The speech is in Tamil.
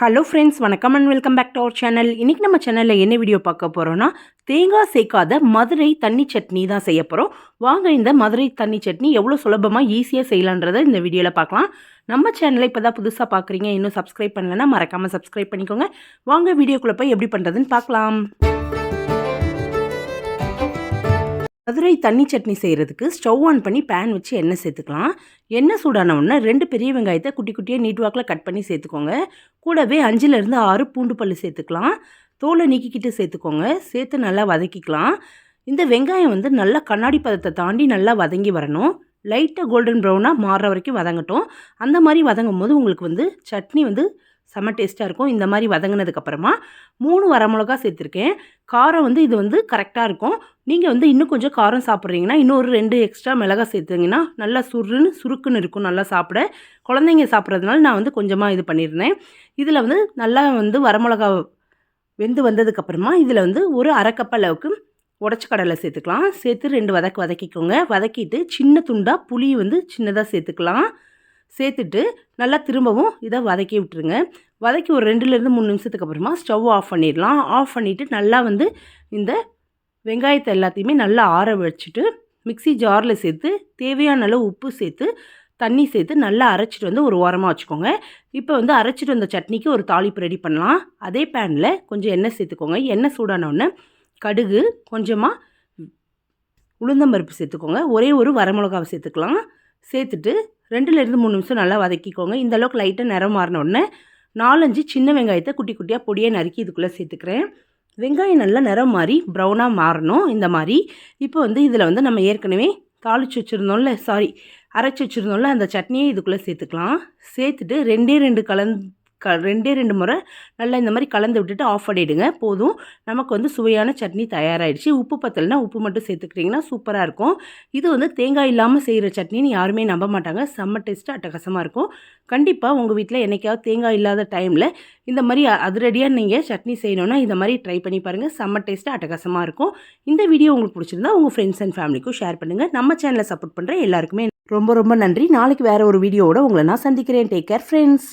ஹலோ ஃப்ரெண்ட்ஸ் வணக்கம் and welcome back to our channel இன்றைக்கி நம்ம சேனலில் என்ன வீடியோ பார்க்க போகிறோன்னா தேங்காய் சேர்க்காத மதுரை தண்ணி சட்னி தான் செய்ய போகிறோம் வாங்க இந்த மதுரை தண்ணி சட்னி எவ்வளோ சுலபமாக ஈஸியாக செய்யலான்றதை இந்த வீடியோவில் பார்க்கலாம். நம்ம சேனலை இப்போ தான் புதுசாக பார்க்குறீங்க இன்னும் சப்ஸ்கிரைப் பண்ணலைன்னா மறக்காமல் சப்ஸ்கிரைப் பண்ணிக்கோங்க. வாங்க வீடியோக்குள்ளே போய் எப்படி பண்ணுறதுன்னு பார்க்கலாம். மதுரை தண்ணி சட்னி செய்கிறதுக்கு ஸ்டவ் ஆன் பண்ணி பேன் வச்சு எண்ணெய் சேர்த்துக்கலாம். எண்ணெய் சூடான உடனே ரெண்டு பெரிய வெங்காயத்தை குட்டி குட்டியாக நீட் வாக்கில் கட் பண்ணி சேர்த்துக்கோங்க. கூடவே அஞ்சுலேருந்து ஆறு பூண்டு பல் சேர்த்துக்கலாம். தோலை நீக்கிக்கிட்டு சேர்த்துக்கோங்க. சேர்த்து நல்லா வதக்கிக்கலாம். இந்த வெங்காயம் வந்து நல்லா கண்ணாடி பதத்தை தாண்டி நல்லா வதங்கி வரணும். லைட்டாக கோல்டன் ப்ரௌனாக மாறுற வரைக்கும் வதங்கட்டும். அந்த மாதிரி வதங்கும் போது உங்களுக்கு வந்து சட்னி வந்து செம்ம டேஸ்ட்டாக இருக்கும். இந்த மாதிரி வதங்கினதுக்கப்புறமா மூணு வரமிளகா சேர்த்துருக்கேன். காரம் வந்து இது வந்து கரெக்டாக இருக்கும். நீங்கள் வந்து இன்னும் கொஞ்சம் காரம் சாப்பிட்றீங்கன்னா இன்னொரு ரெண்டு எக்ஸ்ட்ரா மிளகா சேர்த்துங்கன்னா நல்லா சுருன்னு சுருக்குன்னு இருக்கும். நல்லா சாப்பிட. குழந்தைங்க சாப்பிட்றதுனால நான் வந்து கொஞ்சமாக இது பண்ணியிருந்தேன். இதில் வந்து நல்லா வந்து வரமிளகா வெந்து வந்ததுக்கப்புறமா இதில் வந்து ஒரு அரைக்கப் அளவுக்கு உடச்சி கடலை சேர்த்துக்கலாம். சேர்த்து ரெண்டு வதக்கு வதக்கிக்கோங்க. வதக்கிட்டு சின்ன துண்டாக புளி வந்து சின்னதாக சேர்த்துக்கலாம். சேர்த்துட்டு நல்லா திரும்பவும் இதை வதக்கி விட்டுருங்க. வதக்கி ஒரு ரெண்டுலேருந்து மூணு நிமிஷத்துக்கு அப்புறமா ஸ்டவ் ஆஃப் பண்ணிடலாம். ஆஃப் பண்ணிவிட்டு நல்லா வந்து இந்த வெங்காயத்தை எல்லாத்தையுமே நல்லா ஆற வச்சுட்டு மிக்சி ஜாரில் சேர்த்து தேவையான அளவு உப்பு சேர்த்து தண்ணி சேர்த்து நல்லா அரைச்சிட்டு வந்து ஒரு ஓரமாக வச்சுக்கோங்க. இப்போ வந்து அரைச்சிட்டு வந்த சட்னிக்கு ஒரு தாளிப்பு ரெடி பண்ணலாம். அதே பேனில் கொஞ்சம் எண்ணெய் சேர்த்துக்கோங்க. எண்ணெய் சூடானோடனே கடுகு கொஞ்சமாக உளுந்தம்பருப்பு சேர்த்துக்கோங்க. ஒரே ஒரு வரமிளகாவை சேர்த்துக்கலாம். சேர்த்துட்டு ரெண்டுலேருந்து மூணு நிமிஷம் நல்லா வதக்கிக்கோங்க. இந்த அளவுக்கு லைட்டாக நிறம் மாறின உடனே நாலஞ்சு சின்ன வெங்காயத்தை குட்டி குட்டியாக பொடியாக நறுக்கி இதுக்குள்ளே சேர்த்துக்கிறேன். வெங்காயம் நல்லா நிறம் மாறி ப்ரௌனாக மாறணும் இந்த மாதிரி இப்போ வந்து இதில் வந்து நம்ம ஏற்கனவே தாளித்து வச்சுருந்தோம்ல சாரி அரைச்சி வச்சுருந்தோம்ல அந்த சட்னியை இதுக்குள்ளே சேர்த்துக்கலாம். சேர்த்துட்டு ரெண்டே ரெண்டு கலந்து க ரெண்டே ரெண்டு முறை நல்லா இந்த மாதிரி கலந்து விட்டுட்டு ஆஃப் பண்ணிவிடுங்க போதும். நமக்கு வந்து சுவையான சட்னி தயாராகிடுச்சு உப்பு பத்தலைனா உப்பு மட்டும் சேர்த்துக்கிட்டிங்கன்னா சூப்பராக இருக்கும். இது வந்து தேங்காய் இல்லாமல் செய்கிற சட்னின்னு யாருமே நம்ப மாட்டாங்க. செம்ம டேஸ்ட்டு அட்டகாசமாக இருக்கும். கண்டிப்பாக உங்கள் வீட்டில் என்றைக்காவது தேங்காய் இல்லாத டைமில் இந்த மாதிரி அதிரடியாக நீங்கள் சட்னி செய்யணுன்னா இந்த மாதிரி ட்ரை பண்ணி பாருங்கள் செம்ம டேஸ்ட்டு அட்டகாசமாக இருக்கும். இந்த வீடியோ உங்களுக்கு பிடிச்சிருந்தா உங்கள் ஃப்ரெண்ட்ஸ் அண்ட் ஃபேமிலிக்கும் ஷேர் பண்ணுங்கள் நம்ம சேனலை சப்போர்ட் பண்ணுற எல்லாருக்குமே ரொம்ப ரொம்ப நன்றி. நாளைக்கு வேறு ஒரு வீடியோவோட உங்களை நான் சந்திக்கிறேன். Take care friends